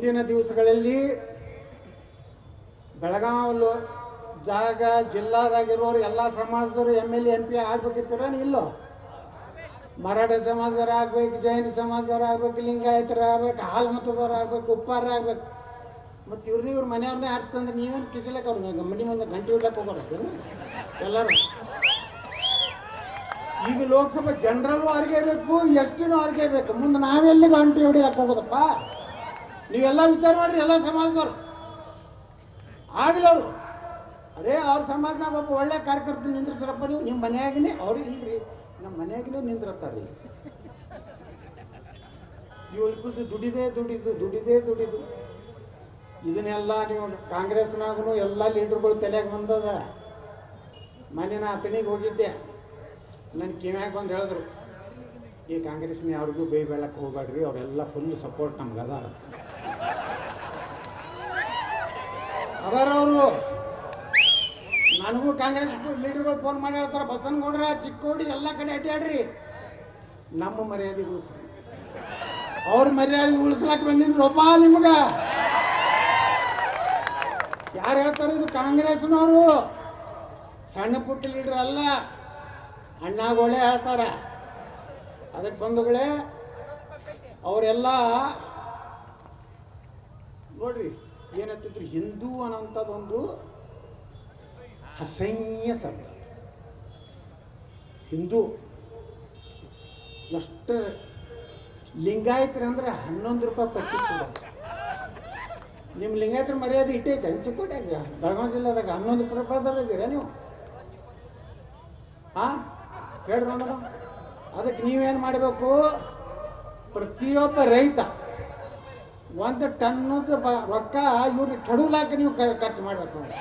ಮುಂದಿನ ದಿವಸಗಳಲ್ಲಿ ಬೆಳಗಾವಲು ಜಾಗ ಜಿಲ್ಲಾದಾಗಿರೋರು ಎಲ್ಲ ಸಮಾಜದವರು M L A, M P ಆಗ್ಬೇಕಿತ್ತೀರ ಇಲ್ಲೋ? ಮರಾಠ ಸಮಾಜದವ್ರು ಆಗ್ಬೇಕು ಜೈನ ಸಮಾಜದವ್ರು ಆಗ್ಬೇಕು ಲಿಂಗಾಯತರ ಆಗ್ಬೇಕು ಹಾಲ್ ಮತದವ್ರು ಆಗ್ಬೇಕು ಉಪ್ಪಾರ ಆಗ್ಬೇಕು ಮತ್ತು ಇವ್ರನ್ನ ಇವ್ರ ಮನೆಯವ್ರನ್ನೇ ಆರಿಸ್ತಂದ್ರೆ ನೀವೇನು ಕಿಸಲಕ್ಕೆ ಅವ್ರಿಗೆ ಮನೆ ಮುಂದೆ ಗಂಟೆ ಇಡ್ಲಕ್ಕೆ ಹೋಗೋದು ಎಲ್ಲರೂ. ಈಗ ಲೋಕಸಭಾ ಜನರಲ್ಲೂ ಆರ್ಗೇಬೇಕು ಎಷ್ಟಿನೂ ಬೇಕು. ಮುಂದೆ ನಾವೆಲ್ಲಿ ಗಂಟೆ ಹೊಡಿಲಕ್ಕೆ ಹೋಗೋದಪ್ಪ? ನೀವೆಲ್ಲ ವಿಚಾರ ಮಾಡ್ರಿ, ಎಲ್ಲ ಸಮಾಜದವರು. ಆಗಲಿ ಅವರು. ಅದೇ ಅವ್ರ ಸಮಾಜದಾಗ ಒಬ್ಬ ಒಳ್ಳೆ ಕಾರ್ಯಕರ್ತ ನಿಂದ್ರಸ್ರಪ್ಪ ನೀವು. ನಿಮ್ಮ ಮನೆಯಾಗಿನೇ ಅವ್ರಿಗೆ ಇಲ್ರಿ. ನಮ್ಮ ಮನೆಯಾಗಲೇ ನಿಂದ್ರತ್ತಾರ್ರಿ ಇವು ಕೂತು ದುಡಿದೇ ದುಡಿದು ದುಡಿದೇ ದುಡಿದು. ಇದನ್ನೆಲ್ಲ ನೀವು ಕಾಂಗ್ರೆಸ್ನಾಗೂ ಎಲ್ಲ ಲೀಡ್ರ್ಗಳು ತಲೆಗೆ ಬಂದದ. ಮನೆ ನಾ ಅತಣಿಗೆ ಹೋಗಿದ್ದೆ. ನನ್ನ ಕಿವ್ಯಾಗ ಬಂದು ಹೇಳಿದ್ರು, ಈ ಕಾಂಗ್ರೆಸ್ನ ಯಾರಿಗೂ ಬೇಯ್ ಬೆಳಕ್ಕೆ ಹೋಗ್ಬೇಡ್ರಿ ಅವರೆಲ್ಲ ಫುಲ್ ಸಪೋರ್ಟ್ ನಮ್ಗೆ ಅದಾರ ಅದಾರ ಅವರು ನನಗೂ ಕಾಂಗ್ರೆಸ್ ಲೀಡರ್ಗಳು ಫೋನ್ ಮಾಡಿ ಹೇಳ್ತಾರೆ, ಬಸನಗೌಡ್ರ, ಚಿಕ್ಕೋಡಿ, ಎಲ್ಲ ಕಡೆ ಅಡ್ಡಾಡ್ರಿ ನಮ್ಮ ಮರ್ಯಾದೆ ಉಳಿಸ್ರಿ ಅವ್ರ ಮರ್ಯಾದೆ ಉಳಿಸ್ಲಕ್ ಬಂದಿದ್ರು ಒಬ್ಬ ನಿಮ್ಗ. ಯಾರು ಹೇಳ್ತಾರೆ ಇದು ಕಾಂಗ್ರೆಸ್ನವರು? ಸಣ್ಣ ಪುಟ್ಟ ಲೀಡರ್ ಅಲ್ಲ. ಅಣ್ಣಾಗೋಳೆ ಹೇಳ್ತಾರ. ಅದಕ್ಕೆ ಬಂಧುಗಳೇ, ಅವರೆಲ್ಲ ನೋಡ್ರಿ, ಏನತ್ತಿದ್ರು ಹಿಂದೂ ಅನ್ನೋಂಥದ್ದೊಂದು ಅಸಹ್ಯ ಶಬ್ದ. ಹಿಂದೂ ಎಷ್ಟು ಲಿಂಗಾಯತ್ರಿ ಅಂದ್ರೆ ಹನ್ನೊಂದು ರೂಪಾಯಿ ಪಟ್ಟಿ ನಿಮ್ ನಿಮ್ಮ ಲಿಂಗಾಯತ್ರ ಮರ್ಯಾದೆ ಇಟ್ಟೈತೆ ಹಂಚಿಕೊಟ್ಟಾಗ ಬೆಳಗಾವಿ ಜಿಲ್ಲೆದಾಗ ಹನ್ನೊಂದು ರೂಪಾಯಿ ಇದ್ದೀರಾ ನೀವು? ಆ? ಹೇಳ್ರಿ ಅದಕ್ಕೆ ನೀವೇನು ಮಾಡಬೇಕು? ಪ್ರತಿಯೊಬ್ಬ ರೈತ ಒಂದು ಟನ್ನದ ರೊಕ್ಕ ಇವ್ರಿಗೆ ಕಡುಲಾಕ ನೀವು ಖರ್ಚು ಮಾಡ್ಬೇಕು ನೋಡಿ.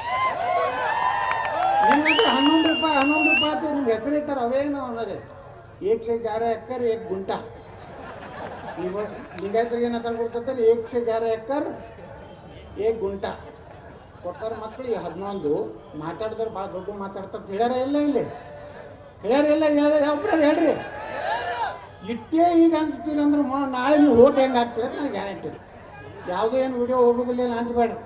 ಹನ್ನೊಂದು ರೂಪಾಯಿ ಹನ್ನೊಂದು ರೂಪಾಯಿ ಅಂತ ನಿಮ್ಗೆ ಹೆಸರು ಇಟ್ಟಾರ, ಅವೇನು ಅನ್ನೋದೇ. ಏಕ್ ಸೆ ಗಾರ ಎಕ್ಕರ್, ಏಕ್ ಗುಂಟ. ನೀವು ಲಿಂಗಾಯತರಿಗೆ ಏನಂತ ಕೊಡ್ತಾರೆ ಏಕ್ ಸೆ ಗಾರ ಎಕ್ಕರ್, ಏಕ್ ಗುಂಟ. ಕೊಡ್ತಾರೆ ಮಕ್ಕಳು ಹದಿನೊಂದು ಮಾತಾಡಿದ್ರೆ ಭಾಳ ದೊಡ್ಡ ಮಾತಾಡ್ತಾರೆ. ಹೇಳ್ಯಾರ ಇಲ್ಲ ಇಲ್ಲಿ. ಹೇಳ್ಯಾರ ಇಲ್ಲ ಒಬ್ಬರ ಹೇಳ್ರಿ. ಇಟ್ಟೇ ಈಗ ಅನ್ಸ್ತೀರಿ ಅಂದ್ರೆ ನಾಳೆ ನೀವು ಓಟ್ ಹೆಂಗೆ ಹಾಕ್ತೀರ ನನಗೆ ಗ್ಯಾರಂಟಿ ಯಾವುದೋ ಏನು ವಿಡಿಯೋ ಹೋಗುದಿಲ್ಲ ಏನು ಹಂಚಬೇಡ್ರಿ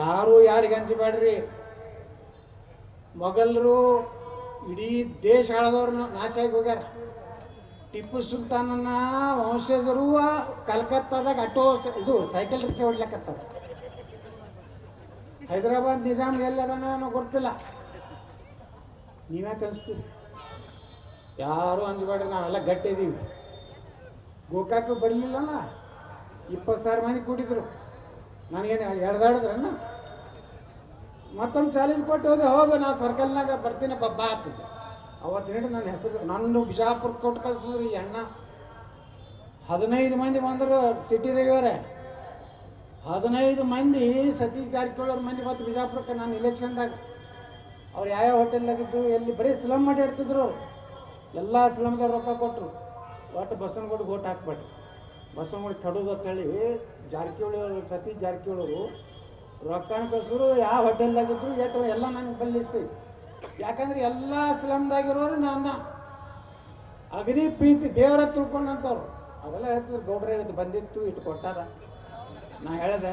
ಯಾರು ಯಾರಿಗೆ ಹಂಚಬೇಡ್ರಿ ಮೊಘಲರು ಇಡೀ ದೇಶ ಆಳದವ್ರನ್ನ ನಾಶ ಆಗಿ ಹೋಗ್ಯಾರ. ಟಿಪ್ಪು ಸುಲ್ತಾನನ ವಂಶಜರು ಕಲ್ಕತ್ತಾದಾಗ ಆಟೋ ಇದು ಸೈಕಲ್ ರಿಕ್ಷಾ ಹೊಡ್ಲಕ್ಕತ್ತಾರ ಹೈದರಾಬಾದ್ ನಿಜಾಮ್ ಎಲ್ಲದಾನೋ ಗೊತ್ತಿಲ್ಲ. ನೀವ್ಯಾಕೆ ಅನಿಸ್ತೀರಿ ಯಾರು ಅಂದ್ಬೇಡ್ರಿ ನಾವೆಲ್ಲ ಗಟ್ಟಿ ಇದೀವಿ ಗೋಕಾಕ ಬರಲಿಲ್ಲಲ್ಲ? ಇಪ್ಪತ್ತು ಸಾವಿರ ಮನೆ ಕೂಡಿದ್ರು. ನನಗೇನು ಎಳ್ದಾಡಿದ್ರನ್ನ ಮತ್ತೊಂದು ಚಾಲೆಂಜ್ ಕೊಟ್ಟು ಹೋದೆ, ಹೋಗ, ನಾನು ಸರ್ಕಲ್ನಾಗ ಬರ್ತೀನಿ ಬಬ್ಬಾ ಆಗ್ತಿದ್ದೆ ಅವತ್ತು ಹೇಳಿ ನನ್ನ ಹೆಸರು ನನ್ನ ಬಿಜಾಪುರ ಕೊಟ್ಟು ಕಳ್ಸಿದ್ರು ಈ ಅಣ್ಣ. ಹದಿನೈದು ಮಂದಿ ಬಂದರು ಸಿಟಿ ರವಿಯವರೇ. ಹದಿನೈದು ಮಂದಿ ಸತೀಶ್ ಜಾರಕಿಹೊಳಿ ಅವ್ರ ಮಂದಿ ಮತ್ತು ಬಿಜಾಪುರಕ್ಕೆ ನಾನು ಇಲೆಕ್ಷನ್ದಾಗ ಅವ್ರು ಯಾವ್ಯಾವ ಹೋಟೆಲ್ದಾಗಿದ್ದು ಎಲ್ಲಿ ಬರೀ ಸ್ಲಮ್ ಮಾಡಿ ಇಡ್ತಿದ್ರು ಎಲ್ಲ ಸ್ಲಮ್ಗೆ ರೊಕ್ಕ ಕೊಟ್ಟರು ಒಟ್ಟು ಬಸವನಗುಡಿಗೆ ಓಟ್ ಹಾಕ್ಬೇಡ್ರಿ ಬಸವನಗುಡಿ ಅಂತ ಹೇಳಿ ಜಾರಕಿಹೊಳಿ ಅವರು, ಸತೀಶ್ ಜಾರಕಿಹೊಳಿ ರೊಕ್ಕನ ಕಳ್ಸಿದ್ರು, ಯಾವ ಹೋಟೆಲ್ದಾಗಿದ್ರು ಎಷ್ಟು ಎಲ್ಲ ನನಗೆ ಬಲ್ಲಿ ಇಷ್ಟ ಐತಿ. ಯಾಕಂದ್ರೆ ಎಲ್ಲ ಸ್ಲಮ್ದಾಗಿರೋರು ನನ್ನ. ಅಗದಿ ಪ್ರೀತಿ, ದೇವರ ತಿಳ್ಕೊಂಡಂಥವ್ರು ಅವೆಲ್ಲ ಹೇಳ್ತಿದ್ರು ಗೊಬ್ಬರ ಇದು ಬಂದಿತ್ತು, ಇಟ್ಟು ಕೊಟ್ಟಾರ. ನಾ ಹೇಳಿದೆ,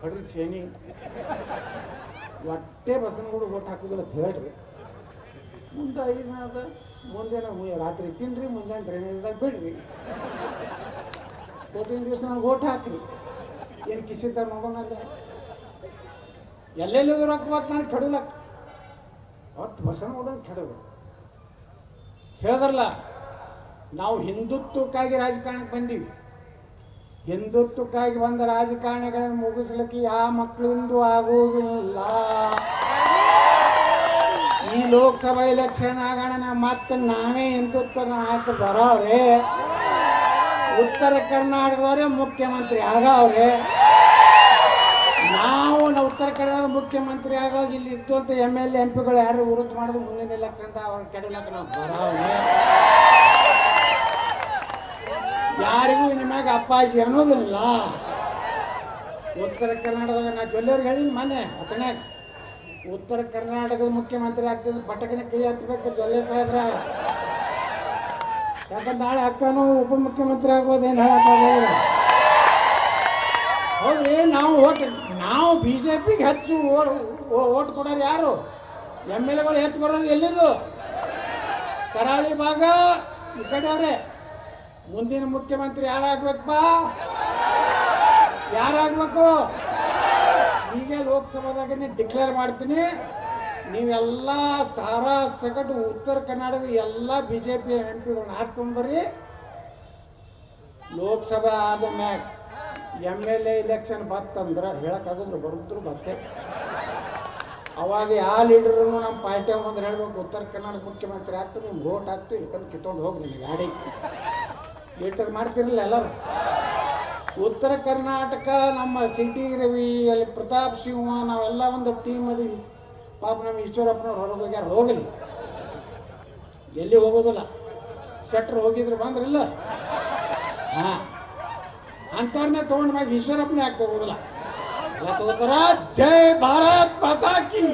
ಹೊಡ್ರಿ ಚೇನಿ ಒಟ್ಟೆ ಬಸನಗೂಡು ಓಟ್ ಹಾಕುದಿಲ್ಲ ಅಂತ ಹೇಳ್ರಿ. ಮುಂದೆ ಐದು ಅದ ಮುಂದೇನ ಮು- ರಾತ್ರಿ ತಿನ್ರಿ, ಮುಂಜಾನೆ ಡ್ರೈನೇಜ್ದಾಗ ಬಿಡ್ರಿ. ಇವತ್ತಿನ ದಿವಸ ನನಗೆ ಓಟ್ ಹಾಕ್ರಿ ಏನು ಕಿಸಿದ ಅದ ಎಲ್ಲೆಲ್ಲಿ ರೊಕ್ಕ ಬತ್ತು ನಾನು ಕೆಡಲಕ್ಕ ಒಟ್ಟು ಬಸನಗೂಡ ಕೆಡಬೇಕು ಹೇಳಿದ್ರಲ್ಲ, ನಾವು ಹಿಂದುತ್ವಕ್ಕಾಗಿ ರಾಜಕಾರಣಕ್ಕೆ ಬಂದೀವಿ. ಹಿಂದುತ್ವಕ್ಕಾಗಿ ಬಂದ ರಾಜಕಾರಣಿಗಳನ್ನು ಮುಗಿಸ್ಲಿಕ್ಕೆ ಯಾವ ಮಕ್ಕಳಿಂದೂ ಆಗುವುದಿಲ್ಲ. ಈ ಲೋಕಸಭಾ ಎಲೆಕ್ಷನ್ ಆಗೋಣ ಮತ್ತೆ ನಾವೇ ಹಿಂದುತ್ವ ಹಾಕಿ ಬರೋವ್ರೆ. ಉತ್ತರ ಕರ್ನಾಟಕದವರೇ ಮುಖ್ಯಮಂತ್ರಿ ಆಗವ್ರೆ? ನಾವು ನಾವು ಉತ್ತರ ಕರ್ನಾಟಕದ ಮುಖ್ಯಮಂತ್ರಿ ಆಗೋ ಇಲ್ಲಿ ಇತ್ತು ಅಂತ ಎಂ ಎಲ್ ಎಂ ಪಿಗಳು ಯಾರು ಉರುತ್ ಮಾಡಿದ್ರು ಮುಂದಿನ ಎಲೆಕ್ಷನ್ ಅವ್ರ ಕೆಡಲಕ್ಕೆ ನಾವು ಯಾರಿಗೂ ನಿಮಗೆ ಅಪ್ಪಾಜಿ ಅನ್ನೋದಿಲ್ಲ. ಉತ್ತರ ಕರ್ನಾಟಕದಾಗ ನಾ ಜೊಲ್ಲೆಯವ್ರಿಗೆ ಹೇಳಿದ್ ಮನೆ ಅತನ್ಯಾಗ ಉತ್ತರ ಕರ್ನಾಟಕದ ಮುಖ್ಯಮಂತ್ರಿ ಆಗ್ತಿದ್ರು ಬಟಕನ ಕೈ ಹತ್ಬೇಕು ಜೊಲ್ಲೆ ಸಾಹೇಬ್ರ. ಯಾಕಂದ್ರೆ ನಾಳೆ ಅಕ್ಕನೂ ಉಪಮುಖ್ಯಮಂತ್ರಿ ಆಗ್ಬೋದೇನು ಹೇಳಕ್ಕಾಗಲ್ಲ ಹೌದ್ರಿ, ನಾವು ಓಟ್, ನಾವು ಬಿ ಜೆ ಪಿಗೆ ಹೆಚ್ಚು ಓಟ್ ಕೊಡೋರು ಯಾರು? ಎಂ ಎಲ್ ಎಗಳು ಹೆಚ್ಚು ಬರೋದು ಎಲ್ಲಿದು? ಕರಾವಳಿ ಭಾಗ, ಈ ಕಡೆ ಅವ್ರೆ. ಮುಂದಿನ ಮುಖ್ಯಮಂತ್ರಿ ಯಾರಾಗ್ಬೇಕಪ್ಪ? ಯಾರಾಗ್ಬೇಕು? ಈಗ ಲೋಕಸಭಾದಾಗನೇ ಡಿಕ್ಲೇರ್ ಮಾಡ್ತೀನಿ. ನೀವೆಲ್ಲ ಸಾರಾ ಸಗಟು ಉತ್ತರ ಕರ್ನಾಟಕದ ಎಲ್ಲ ಬಿ ಜೆ ಪಿ ಎಂ ಪಿಗಳನ್ನ ಹಾಕ್ಕೊಂಡ್ಬರ್ರಿ ಲೋಕಸಭಾ ಆದ ಮ್ಯಾಗ ಎಂ ಎಲ್ ಎ ಇಲೆಕ್ಷನ್ ಬತ್ತಂದ್ರೆ ಹೇಳಕ್ಕಾಗಂದ್ರೆ ಬರುತ್ತರು ಬತ್ತೆ ಅವಾಗ ಯಾವ ಲೀಡರ್ನು ನಮ್ಮ ಪಾರ್ಟಿ ಬಂದ್ರೆ ಹೇಳ್ಬೇಕು, ಉತ್ತರ ಕರ್ನಾಟಕ ಮುಖ್ಯಮಂತ್ರಿ ಆಗ್ತು ನಿಮ್ಗೆ ಓಟ್ ಹಾಕ್ತೀವಿ ಇಟ್ಕೊಂಡು ಕಿತ್ಕೊಂಡು ಹೋಗಿ ನಿಮಗೆ ಗಾಡಿ. ಲೀಟರ್ ಮಾಡ್ತಿರಲಿಲ್ಲ ಎಲ್ಲರೂ. ಉತ್ತರ ಕರ್ನಾಟಕ ನಮ್ಮ ಸಿಟಿ ರವಿ ಅಲ್ಲಿ ಪ್ರತಾಪ್ ಸಿಂಹ, ನಾವೆಲ್ಲ ಒಂದು ಟೀಮ್ ಅದು ಪಾಪ ನಮ್ಮ ಈಶ್ವರಪ್ಪನವ್ರು ಹೊರಗೆ ಹೋಗ್ಯಾರ ಹೋಗಲಿ ಎಲ್ಲಿ ಹೋಗೋದಿಲ್ಲ. ಶೆಟ್ರ್ ಹೋಗಿದ್ರು ಬಂದ್ರಿಲ್ಲ. ಹಾಂ. ಅಂಥವ್ರನ್ನೇ ತೊಗೊಂಡು ಮ್ಯಾಗ ಈಶ್ವರಪ್ಪನೇ ಯಾಕೆ ತಗೋದಿಲ್ಲ? ಜೈ ಭಾರತ್ ಮಾತಾ ಕಿ